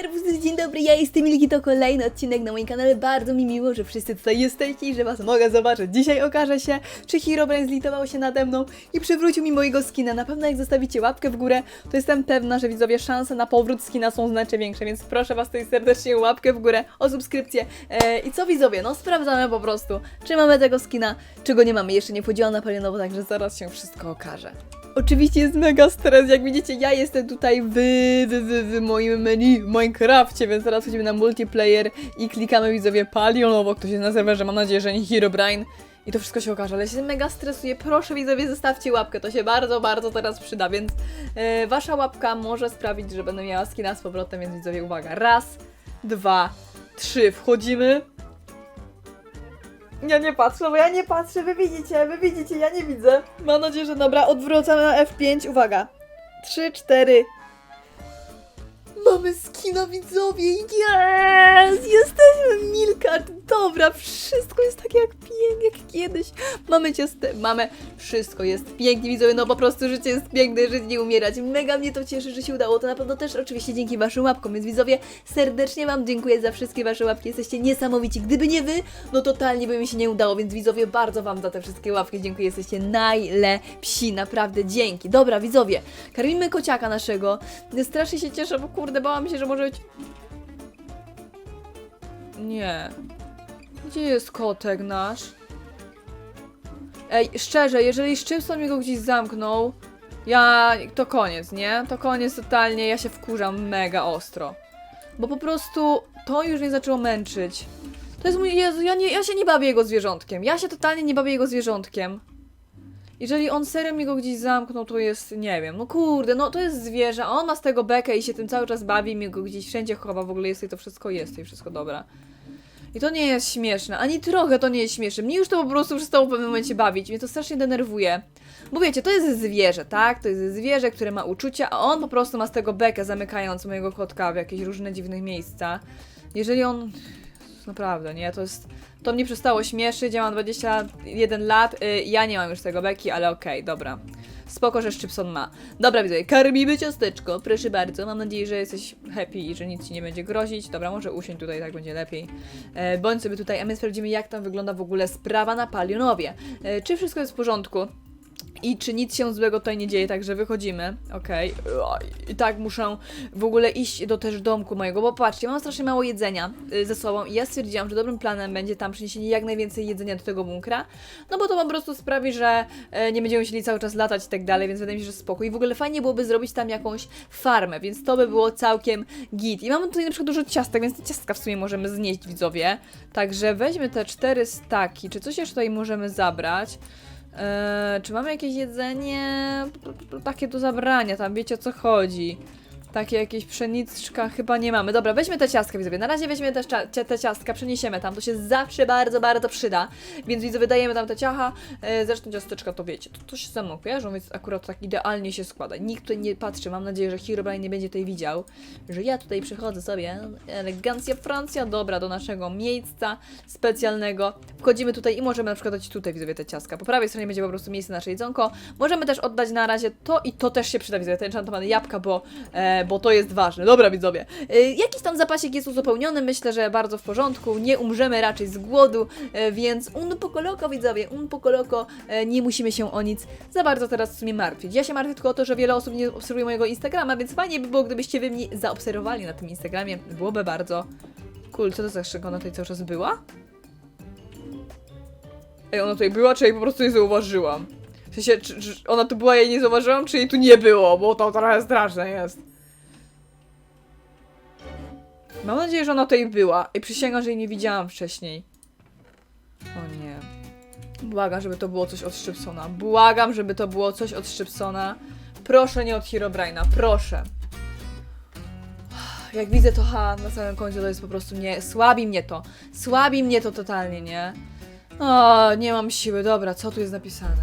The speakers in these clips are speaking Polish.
Serwus, dzień dobry, ja jestem Milki, to kolejny odcinek na moim kanale. Bardzo mi miło, że wszyscy tutaj jesteście i że was mogę zobaczyć. Dzisiaj okaże się, czy Herobrine zlitował się nade mną i przywrócił mi mojego skina. Na pewno jak zostawicie łapkę w górę, to jestem pewna, że widzowie szanse na powrót skina są znacznie większe, więc proszę was tutaj serdecznie łapkę w górę, o subskrypcję. E, I co widzowie, no sprawdzamy po prostu, czy mamy tego skina, czy go nie mamy. Jeszcze nie wchodziłam na palionowo, także zaraz się wszystko okaże. Oczywiście jest mega stres, jak widzicie, ja jestem tutaj w, w, w, w moim menu w Minecrafcie, więc teraz chodzimy na multiplayer i klikamy widzowie palionowo, ktoś jest na serwerze, mam nadzieję, że nie Herobrine. I to wszystko się okaże, ale się mega stresuję. Proszę widzowie, zostawcie łapkę, to się bardzo, bardzo teraz przyda, więc e, wasza łapka może sprawić, że będę miała skina z powrotem, więc widzowie, uwaga. Raz, dwa, trzy, wchodzimy. Ja nie patrzę, bo ja nie patrzę, wy widzicie, wy widzicie, ja nie widzę. Mam nadzieję, że dobra, odwracamy na F5, uwaga. 3, 4. Mamy skina widzowie, jest! Jesteśmy Milka, dobra, wszystko jest takie jak pięknie, jak kiedyś. Mamy ciaste, mamy, wszystko jest pięknie widzowie, no po prostu życie jest piękne, żyć nie umierać. Mega mnie to cieszy, że się udało, to na pewno też oczywiście dzięki waszym łapkom, więc widzowie, serdecznie wam dziękuję za wszystkie wasze łapki, jesteście niesamowici. Gdyby nie wy, no totalnie by mi się nie udało, więc widzowie, bardzo wam za te wszystkie łapki dziękuję, jesteście najlepsi, naprawdę dzięki. Dobra, widzowie, karmimy kociaka naszego, strasznie się cieszę, bo kurde, bałam się, że może być... Nie. Gdzie jest kotek nasz? Ej, szczerze, jeżeli Szczypson mi go gdzieś zamknął, ja... to koniec, nie? To koniec totalnie, ja się wkurzam mega ostro. Bo po prostu to już mnie zaczęło męczyć. To jest mój, Jezu, ja, nie, ja się nie bawię jego zwierzątkiem. Ja się totalnie nie bawię jego zwierzątkiem. Jeżeli on serio mi go gdzieś zamknął, to jest, nie wiem, no kurde, no to jest zwierzę, a on ma z tego bekę i się tym cały czas bawi, mi go gdzieś wszędzie chowa, w ogóle jest i to wszystko jest i wszystko dobra. I to nie jest śmieszne, ani trochę to nie jest śmieszne. Mnie już to po prostu przestało w pewnym momencie bawić, mnie to strasznie denerwuje. Bo wiecie, to jest zwierzę, tak? To jest zwierzę, które ma uczucia, a on po prostu ma z tego bekę, zamykając mojego kotka w jakieś różne dziwne miejsca. Jeżeli on... Naprawdę, nie? To jest... To mnie przestało śmieszyć, ja mam 21 lat, y, ja nie mam już tego beki, ale okej, dobra. Spoko, że Szczypson ma. Dobra, widzę, karmimy ciasteczko, proszę bardzo. Mam nadzieję, że jesteś happy i że nic ci nie będzie grozić. Dobra, może usiądź tutaj, tak będzie lepiej. E, bądź sobie tutaj, a my sprawdzimy, jak tam wygląda w ogóle sprawa na Palionowie. E, czy wszystko jest w porządku? I czy nic się złego tutaj nie dzieje, także wychodzimy. Okej. Oj, I tak muszę w ogóle iść do też domku mojego, bo patrzcie, mam strasznie mało jedzenia y, ze sobą i ja stwierdziłam, że dobrym planem będzie tam przyniesienie jak najwięcej jedzenia do tego bunkra, no bo to po prostu sprawi, że e, nie będziemy musieli cały czas latać i tak dalej, więc wydaje mi się, że spokój. I w ogóle fajnie byłoby zrobić tam jakąś farmę, więc to by było całkiem git. I mamy tutaj na przykład dużo ciastek, więc te ciastka w sumie możemy znieść, widzowie. Także weźmy te cztery staki. Czy coś jeszcze tutaj możemy zabrać? Eee, czy mamy jakieś jedzenie? Takie do zabrania, tam wiecie o co chodzi. Takie jakieś pszeniczka chyba nie mamy. Dobra, weźmy te ciastka, widzowie. Na razie weźmiemy te, te ciastka, przeniesiemy tam. To się zawsze bardzo, bardzo przyda. Więc widzowie, dajemy tam te ciacha. E, zresztą ciasteczka to wiecie, to, to się ze kojarzą, więc akurat tak idealnie się składa. Nikt tutaj nie patrzy. Mam nadzieję, że Herobrine nie będzie tutaj widział, że ja tutaj przychodzę sobie. Elegancja Francja, dobra, do naszego miejsca specjalnego. Wchodzimy tutaj i możemy na przykład dać tutaj, widzowie, te ciastka. Po prawej stronie będzie po prostu miejsce na nasze jedzonko. Możemy też oddać na razie to i to też się przyda, widzowie, te enchantowane jabłka, bo, e, bo to jest ważne. Dobra, widzowie. E, jakiś tam zapasik jest uzupełniony, myślę, że bardzo w porządku. Nie umrzemy raczej z głodu, e, więc un poco loco, widzowie, un poco loco. E, nie musimy się o nic za bardzo teraz w sumie martwić. Ja się martwię tylko o to, że wiele osób nie obserwuje mojego Instagrama, więc fajnie by było, gdybyście wy mnie zaobserwowali na tym Instagramie. Byłoby bardzo cool. Co to za szczega ona tutaj cały czas była? Ej, ona tutaj była, czy jej po prostu nie zauważyłam? W sensie, czy, czy ona tu była, jej nie zauważyłam, czy jej tu nie było, bo to trochę straszne jest. Mam nadzieję, że ona tutaj była i przysięgam, że jej nie widziałam wcześniej. O nie. Błagam, żeby to było coś od Szczypsona. Błagam, żeby to było coś od Szczypsona. Proszę nie od Herobrine'a, proszę. Jak widzę to ha na samym końcu, to jest po prostu nie. Słabi mnie to. Słabi mnie to totalnie, nie? O, nie mam siły. Dobra, co tu jest napisane?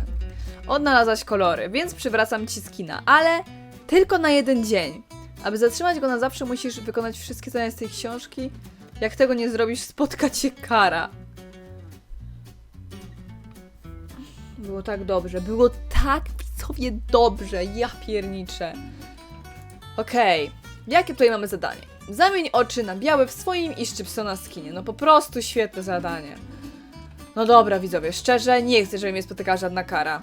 Odnalazłaś kolory, więc przywracam ci skina, ale tylko na jeden dzień. Aby zatrzymać go na zawsze, musisz wykonać wszystkie zadania z tej książki. Jak tego nie zrobisz, spotka cię kara. Było tak dobrze, było tak widzowie dobrze, ja pierniczę. Okej, jakie tutaj mamy zadanie? Zamień oczy na białe w swoim i Szczypsona skinie. No po prostu świetne zadanie. No dobra, widzowie, szczerze nie chcę, żeby mnie spotykała żadna kara.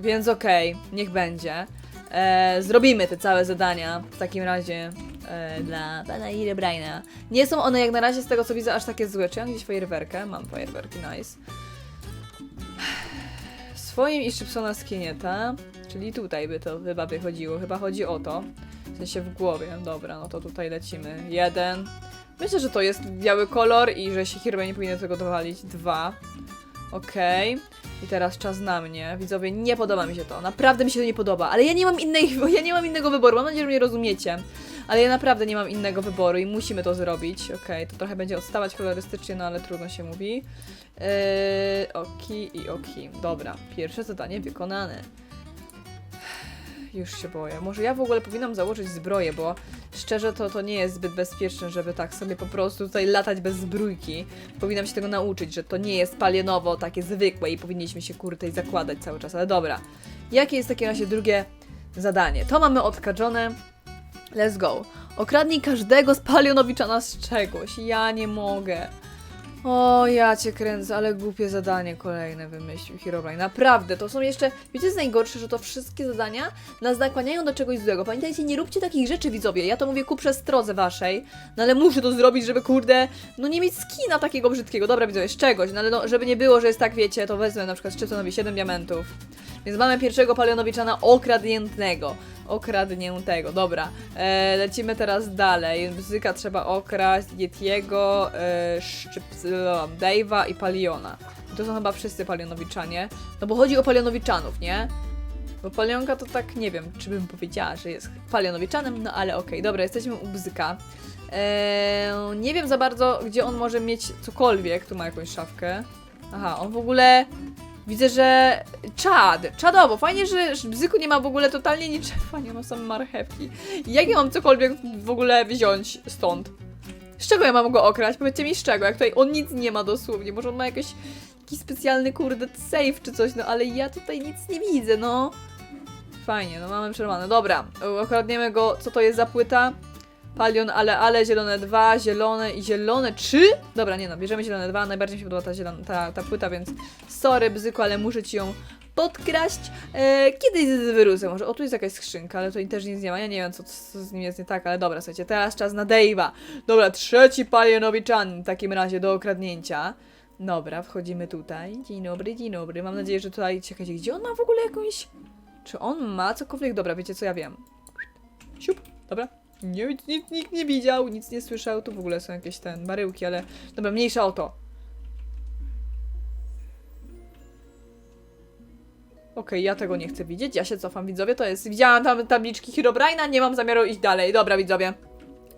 Więc okej, niech będzie. E, zrobimy te całe zadania w takim razie e, dla pana Irebraina. Nie są one jak na razie z tego co widzę aż takie złe. Czy ja mam gdzieś fajerwerkę? Mam fajerwerki, nice. Swoim i Szczypsona skinieta, czyli tutaj by to chyba wychodziło. Chyba chodzi o to. W sensie w głowie. Dobra, no to tutaj lecimy. Jeden. Myślę, że to jest biały kolor i że się Hirbe nie powinien tego dowalić. Dwa. Okej. I teraz czas na mnie. Widzowie, nie podoba mi się to. Naprawdę mi się to nie podoba. Ale ja nie mam innej, ja nie mam innego wyboru. Mam nadzieję, że mnie rozumiecie. Ale ja naprawdę nie mam innego wyboru i musimy to zrobić. Okej, to trochę będzie odstawać kolorystycznie, no ale trudno się mówi. Yy, oki i oki. Dobra, pierwsze zadanie wykonane. Już się boję. Może ja w ogóle powinnam założyć zbroję, bo szczerze to, to nie jest zbyt bezpieczne, żeby tak sobie po prostu tutaj latać bez zbrójki. Powinnam się tego nauczyć, że to nie jest palienowo takie zwykłe i powinniśmy się kurde i zakładać cały czas. Ale dobra. Jakie jest w takim razie drugie zadanie? To mamy odkażone. Let's go. Okradnij każdego z palionowiczana z czegoś. Ja nie mogę. O, ja cię kręcę, ale głupie zadanie kolejne wymyślił Herobrine. Naprawdę, to są jeszcze... Wiecie, co najgorsze, że to wszystkie zadania nas nakłaniają do czegoś złego. Pamiętajcie, nie róbcie takich rzeczy, widzowie. Ja to mówię ku przestrodze waszej, no ale muszę to zrobić, żeby, kurde, no nie mieć skina takiego brzydkiego. Dobra, widzowie, z czegoś, no ale no, żeby nie było, że jest tak, wiecie, to wezmę na przykład Szczypsonowi 7 diamentów. Więc mamy pierwszego palionowiczana okradniętego. Okradniętego, dobra. E, lecimy teraz dalej. Bzyka trzeba okraść, Yetiego, e, Szczypsylon, Dave'a i Paliona. To są chyba wszyscy palionowiczanie. No bo chodzi o palionowiczanów, nie? Bo palionka to tak, nie wiem, czy bym powiedziała, że jest palionowiczanem, no ale okej, dobra, jesteśmy u Bzyka. Eee, nie wiem za bardzo, gdzie on może mieć cokolwiek. Tu ma jakąś szafkę. Aha, on w ogóle Widzę, że czad, czadowo, fajnie, że Bzyku nie ma w ogóle totalnie niczego, fajnie, no są marchewki. Jak ja mam cokolwiek w ogóle wziąć stąd? Z czego ja mam go okraść? Powiedzcie mi z czego, jak tutaj on nic nie ma dosłownie, może on ma jakiś, jakiś specjalny kurde safe czy coś, no ale ja tutaj nic nie widzę, no. Fajnie, no mamy przerwane, dobra, okradniemy go, co to jest za płyta? Palion, ale, ale, zielone dwa, zielone i zielone trzy? Dobra, nie no, bierzemy zielone dwa, najbardziej mi się podoba ta, zielona, ta, ta płyta, więc sorry Bzyku, ale muszę ci ją podkraść. E, kiedyś z wyrusem, może, o tu jest jakaś skrzynka, ale tutaj też nic nie ma, ja nie wiem co, co z nim jest nie tak, ale dobra, słuchajcie, teraz czas na Dave'a. Dobra, trzeci palionowiczan w takim razie do okradnięcia. Dobra, wchodzimy tutaj. Dzień dobry, dzień dobry. Mam nadzieję, że tutaj, czekajcie, gdzie on ma w ogóle jakąś... Czy on ma cokolwiek? Dobra, wiecie co ja wiem. Siup, dobra. Nie, nikt, nikt nie widział, nic nie słyszał. Tu w ogóle są jakieś ten baryłki, ale dobra, mniejsza o to. Okej, ja tego nie chcę widzieć, ja się cofam, widzowie, to jest, widziałam tam tabliczki Herobrine'a, nie mam zamiaru iść dalej, dobra, widzowie.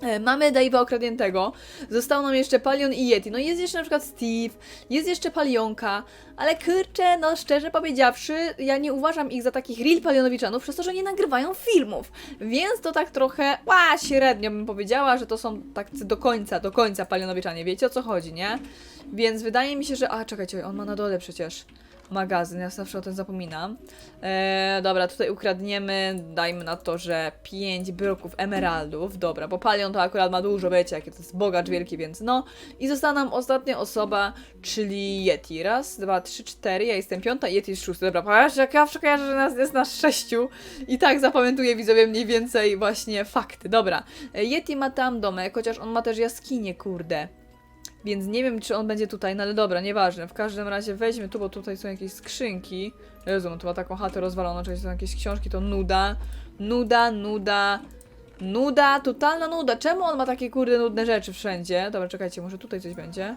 E, Mamy Dave'a okradniętego, został nam jeszcze Palion i Yeti, no jest jeszcze na przykład Steve, jest jeszcze Palionka, ale kurczę, no szczerze powiedziawszy, ja nie uważam ich za takich real palionowiczanów, przez to, że nie nagrywają filmów, więc to tak trochę, ła, średnio bym powiedziała, że to są tak do końca, do końca palionowiczanie, wiecie o co chodzi, nie? Więc wydaje mi się, że, a czekajcie, on ma na dole przecież magazyn, ja zawsze o tym zapominam. Eee, dobra, tutaj ukradniemy, dajmy na to, że 5 bloków emeraldów, dobra, bo Palion to akurat ma dużo, wiecie, jaki to jest bogacz wielki, więc no. I została nam ostatnia osoba, czyli Yeti. Raz, dwa, trzy, cztery, ja jestem piąta, Yeti jest szósty. Dobra, patrz, jak ja przekojarzę, że nas jest nas sześciu i tak zapamiętuję widzowie mniej więcej właśnie fakty. Dobra, e, Yeti ma tam domek, chociaż on ma też jaskinię, kurde. Więc nie wiem, czy on będzie tutaj, no ale dobra, nieważne. W każdym razie weźmy tu, bo tutaj są jakieś skrzynki. On tu ma taką chatę rozwaloną, czyli są jakieś książki, to nuda. Nuda, nuda. Nuda, totalna nuda. Czemu on ma takie kurde nudne rzeczy wszędzie? Dobra, czekajcie, może tutaj coś będzie?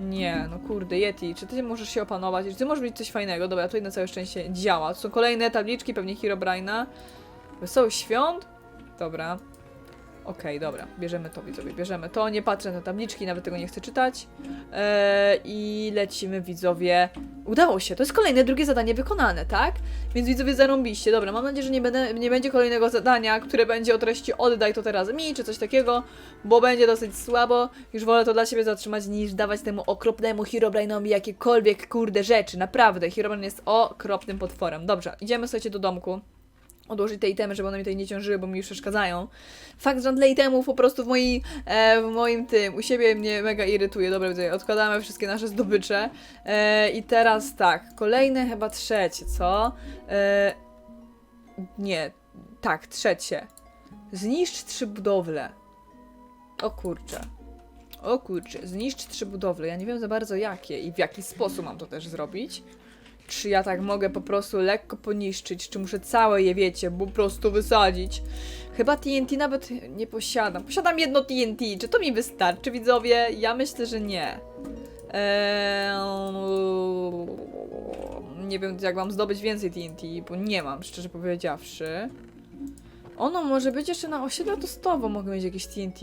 Nie, no kurde, Yeti, czy ty możesz się opanować? Czy ty możesz mieć coś fajnego? Dobra, tutaj na całe szczęście działa. To są kolejne tabliczki, pewnie Herobrine'a. Wesołych świąt? Dobra. Okej, dobra, bierzemy to, widzowie, bierzemy to, nie patrzę na tabliczki, nawet tego nie chcę czytać. Eee, I lecimy, widzowie. Udało się, to jest kolejne, drugie zadanie wykonane, tak? Więc widzowie zarąbiście. Dobra, mam nadzieję, że nie, będę, nie będzie kolejnego zadania, które będzie o treści oddaj to teraz mi, czy coś takiego, bo będzie dosyć słabo. Już wolę to dla siebie zatrzymać, niż dawać temu okropnemu Herobrine'owi jakiekolwiek kurde rzeczy. Naprawdę, Herobrine jest okropnym potworem. Dobrze, idziemy, słuchajcie, do domku. Odłożyć te itemy, żeby one mi tutaj nie ciążyły, bo mi już przeszkadzają. Fakt, że tyle itemów po prostu w, mojej, e, w moim tym, u siebie mnie mega irytuje. Dobra, widzę, odkładamy wszystkie nasze zdobycze. E, I teraz tak, kolejne chyba trzecie, co? E, nie, tak, trzecie. Zniszcz trzy budowle. O kurczę. O kurczę, zniszcz trzy budowle. Ja nie wiem za bardzo jakie i w jaki sposób mam to też zrobić. Czy ja tak mogę po prostu lekko poniszczyć, czy muszę całe je, wiecie, po prostu wysadzić. Chyba TNT nawet nie posiadam. Posiadam jedno TNT. Czy to mi wystarczy, widzowie? Ja myślę, że nie. Eee, nie wiem, jak mam zdobyć więcej TNT, bo nie mam, szczerze powiedziawszy. Ono może być jeszcze na osiedlu tostowo, mogę mieć jakieś TNT.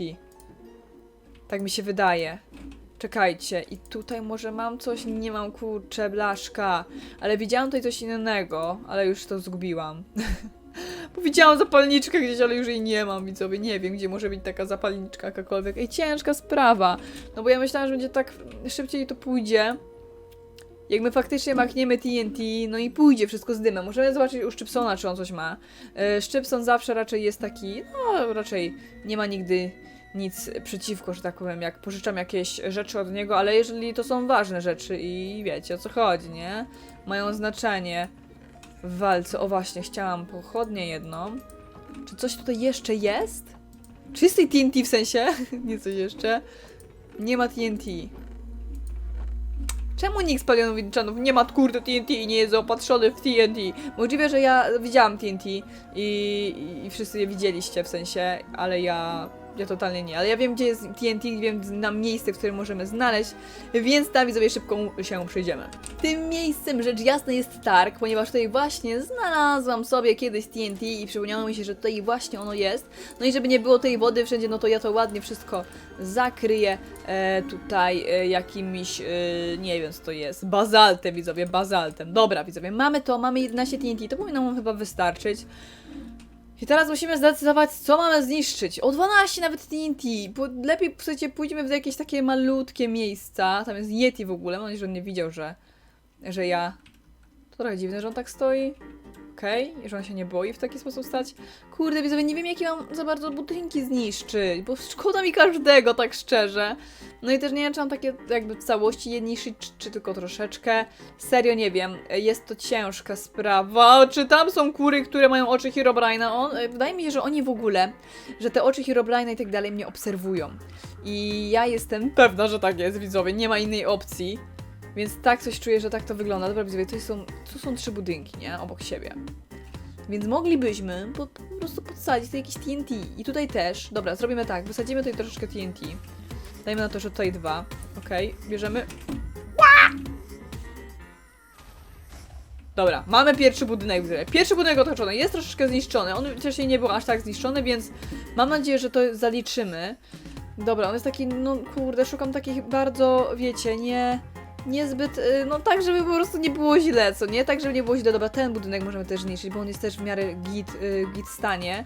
Tak mi się wydaje. Czekajcie, i tutaj może mam coś, nie mam kurczę, blaszka. Ale widziałam tutaj coś innego, ale już to zgubiłam. Bo widziałam zapalniczkę gdzieś, ale już jej nie mam, widzowie. Nie wiem, gdzie może być taka zapalniczka jakakolwiek. Ej, ciężka sprawa. No bo ja myślałam, że będzie tak szybciej to pójdzie. Jak my faktycznie machniemy TNT, no i pójdzie wszystko z dymem. Możemy zobaczyć u Szczypsona, czy on coś ma. E, Szczypson zawsze raczej jest taki, no raczej nie ma nigdy nic przeciwko, że tak powiem, jak pożyczam jakieś rzeczy od niego, ale jeżeli to są ważne rzeczy i wiecie o co chodzi, nie? Mają znaczenie w walce. O właśnie, chciałam pochodnie jedną. Czy coś tutaj jeszcze jest? Czy jest tej TNT w sensie? nie coś jeszcze. Nie ma TNT. Czemu nikt z palionów Winczanów nie ma kurde TNT i nie jest zaopatrzony w TNT? Możliwe, że ja widziałam TNT i, i wszyscy je widzieliście w sensie, ale ja, ja totalnie nie. Ale ja wiem, gdzie jest TNT, wiem na miejsce, w którym możemy znaleźć, więc tam widzowie szybko się przyjdziemy. Tym miejscem rzecz jasna jest targ, ponieważ tutaj właśnie znalazłam sobie kiedyś TNT i przypomniało mi się, że tutaj właśnie ono jest. No i żeby nie było tej wody wszędzie, no to ja to ładnie wszystko zakryję e, tutaj e, jakimś, e, nie wiem co to jest, bazaltem widzowie, bazaltem. Dobra widzowie, mamy to, mamy 11 TNT, to powinno nam chyba wystarczyć. I teraz musimy zdecydować, co mamy zniszczyć. O 12 nawet TNT, bo lepiej słuchajcie, pójdziemy w jakieś takie malutkie miejsca. Tam jest Yeti w ogóle, mam nadzieję, że on nie widział, że, że ja... To trochę dziwne, że on tak stoi. Okej, i że on się nie boi w taki sposób stać. Kurde, widzowie, nie wiem jakie mam za bardzo budynki zniszczyć, bo szkoda mi każdego, tak szczerze. No i też nie wiem, czy mam takie jakby w całości je niszczyć, czy, czy tylko troszeczkę. Serio nie wiem, jest to ciężka sprawa. Czy tam są kury, które mają oczy Herobrine'a? On, e, wydaje mi się, że oni w ogóle, że te oczy Herobrine'a i tak dalej mnie obserwują. I ja jestem pewna, że tak jest, widzowie, nie ma innej opcji. Więc tak coś czuję, że tak to wygląda. Dobra, widzowie, to są, tu są trzy budynki, nie? Obok siebie. Więc moglibyśmy po, po prostu podsadzić tutaj jakieś TNT. I tutaj też. Dobra, zrobimy tak. Wysadzimy tutaj troszeczkę TNT. Dajmy na to, że tutaj dwa. Okej, bierzemy. Dobra, mamy pierwszy budynek. widzowie. Pierwszy budynek otoczony. Jest troszeczkę zniszczony. On wcześniej nie był aż tak zniszczony, więc mam nadzieję, że to zaliczymy. Dobra, on jest taki, no kurde, szukam takich bardzo, wiecie, nie niezbyt, y, no tak, żeby po prostu nie było źle, co nie? Tak, żeby nie było źle. Dobra, ten budynek możemy też zniszczyć, bo on jest też w miarę git, y, git stanie.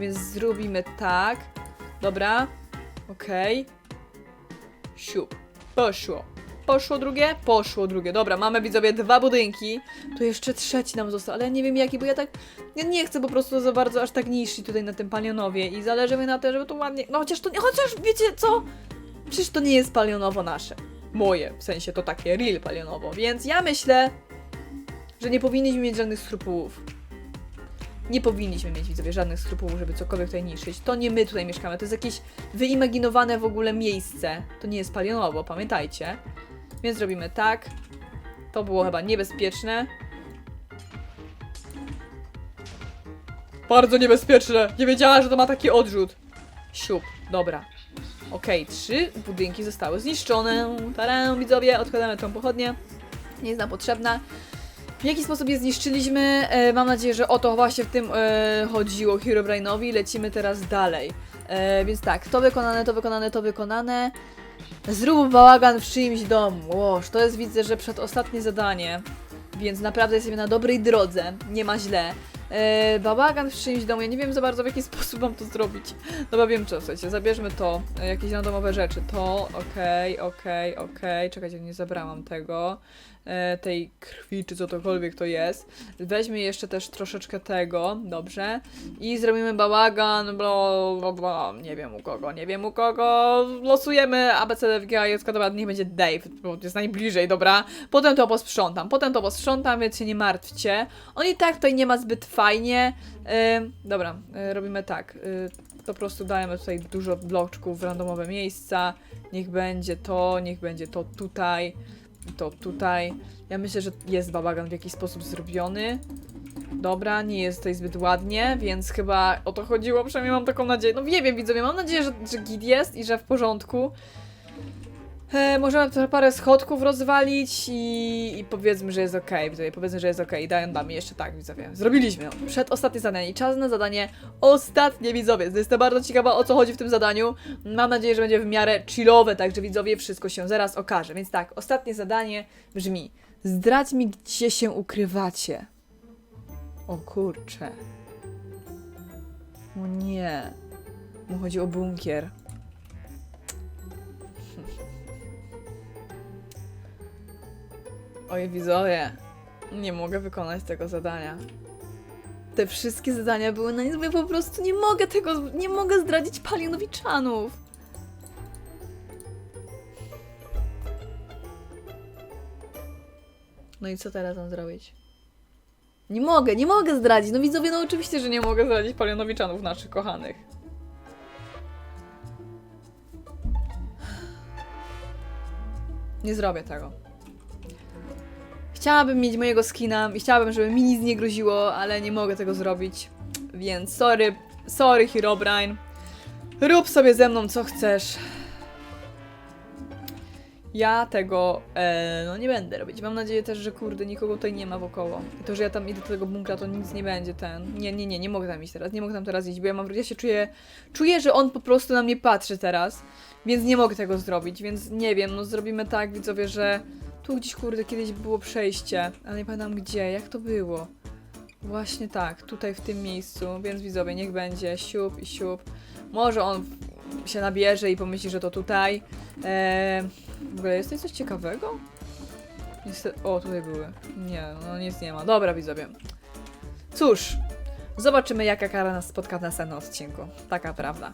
Więc zrobimy tak. Dobra. Okej. Siup. Poszło. Poszło drugie? Poszło drugie. Dobra, mamy widzowie dwa budynki. Tu jeszcze trzeci nam został, ale ja nie wiem jaki, bo ja tak... Ja nie chcę po prostu za bardzo aż tak niszczyć tutaj na tym palionowie i zależy mi na tym, żeby to ładnie... No chociaż to. Chociaż wiecie co? Przecież to nie jest palionowo nasze moje, w sensie to takie real palionowo, więc ja myślę, że nie powinniśmy mieć żadnych skrupułów. Nie powinniśmy mieć, widzowie, żadnych skrupułów, żeby cokolwiek tutaj niszczyć. To nie my tutaj mieszkamy, to jest jakieś wyimaginowane w ogóle miejsce. To nie jest palionowo, pamiętajcie. Więc zrobimy tak. To było chyba niebezpieczne. Bardzo niebezpieczne! Nie wiedziała, że to ma taki odrzut. Siup, dobra. Okej, trzy budynki zostały zniszczone. Tarę, widzowie, odkładamy tą pochodnię. Nie jest nam potrzebna. W jaki sposób je zniszczyliśmy? E, mam nadzieję, że o to właśnie w tym e, chodziło Herobrine'owi. Lecimy teraz dalej. E, więc tak, to wykonane, to wykonane, to wykonane. Zrób bałagan w czyimś domu. Łoż, to jest widzę, że przedostatnie zadanie. Więc naprawdę jesteśmy na dobrej drodze. Nie ma źle. E, bałagan w czyimś domu. Ja nie wiem za bardzo w jaki sposób mam to zrobić. Dobra, wiem co, słuchajcie, zabierzmy to. E, jakieś randomowe rzeczy. To, okej, okej, okej. Czekajcie, nie zabrałam tego. E, tej krwi, czy cokolwiek to jest. Weźmy jeszcze też troszeczkę tego, dobrze. I zrobimy bałagan, bla, bla, bla, nie wiem u kogo, nie wiem u kogo. Losujemy ABCDFG, jest dobra, niech będzie Dave, bo jest najbliżej, dobra. Potem to posprzątam, potem to posprzątam, więc się nie martwcie. On i tak tutaj nie ma zbyt fajnie. Ym, dobra, y, robimy tak. Y, po prostu dajemy tutaj dużo bloczków w randomowe miejsca. Niech będzie to, niech będzie to tutaj, to tutaj. Ja myślę, że jest bałagan w jakiś sposób zrobiony. Dobra, nie jest tutaj zbyt ładnie, więc chyba o to chodziło, przynajmniej mam taką nadzieję. No nie wiem, widzowie, mam nadzieję, że, że git jest i że w porządku. E, możemy trochę parę schodków rozwalić i, i powiedzmy, że jest ok, powiedzmy, że jest ok. Dają damy jeszcze tak, widzowie. Zrobiliśmy. Przedostatnie zadanie. I czas na zadanie ostatnie, widzowie. Jestem bardzo ciekawa, o co chodzi w tym zadaniu. Mam nadzieję, że będzie w miarę chillowe, także widzowie, wszystko się zaraz okaże. Więc tak, ostatnie zadanie brzmi: zdradź mi, gdzie się ukrywacie. O kurcze. O nie. Mu chodzi o bunkier. Oj, widzowie. Nie mogę wykonać tego zadania. Te wszystkie zadania były na niezłe, po prostu nie mogę tego, nie mogę zdradzić palionowiczanów. No i co teraz mam zrobić? Nie mogę, nie mogę zdradzić. No widzowie, no oczywiście, że nie mogę zdradzić palionowiczanów naszych kochanych. Nie zrobię tego. Chciałabym mieć mojego skina i chciałabym, żeby mi nic nie groziło, ale nie mogę tego zrobić. Więc sorry, sorry Herobrine. Rób sobie ze mną co chcesz. Ja tego e, no nie będę robić. Mam nadzieję też, że kurde nikogo tutaj nie ma wokoło. I to, że ja tam idę do tego bunkra, to nic nie będzie ten. Nie, nie, nie, nie mogę tam iść teraz. Nie mogę tam teraz iść, bo ja mam ja się czuję czuję, że on po prostu na mnie patrzy teraz. Więc nie mogę tego zrobić, więc nie wiem, no zrobimy tak, widzowie, że tu gdzieś, kurde, kiedyś było przejście, ale nie pamiętam gdzie, jak to było. Właśnie tak, tutaj w tym miejscu, więc widzowie, niech będzie siup i siup. Może on się nabierze i pomyśli, że to tutaj. Eee, w ogóle jest tutaj coś ciekawego? Niestety, o, tutaj były. Nie, no nic nie ma. Dobra, widzowie. Cóż, zobaczymy jaka kara nas spotka w następnym odcinku. Taka prawda.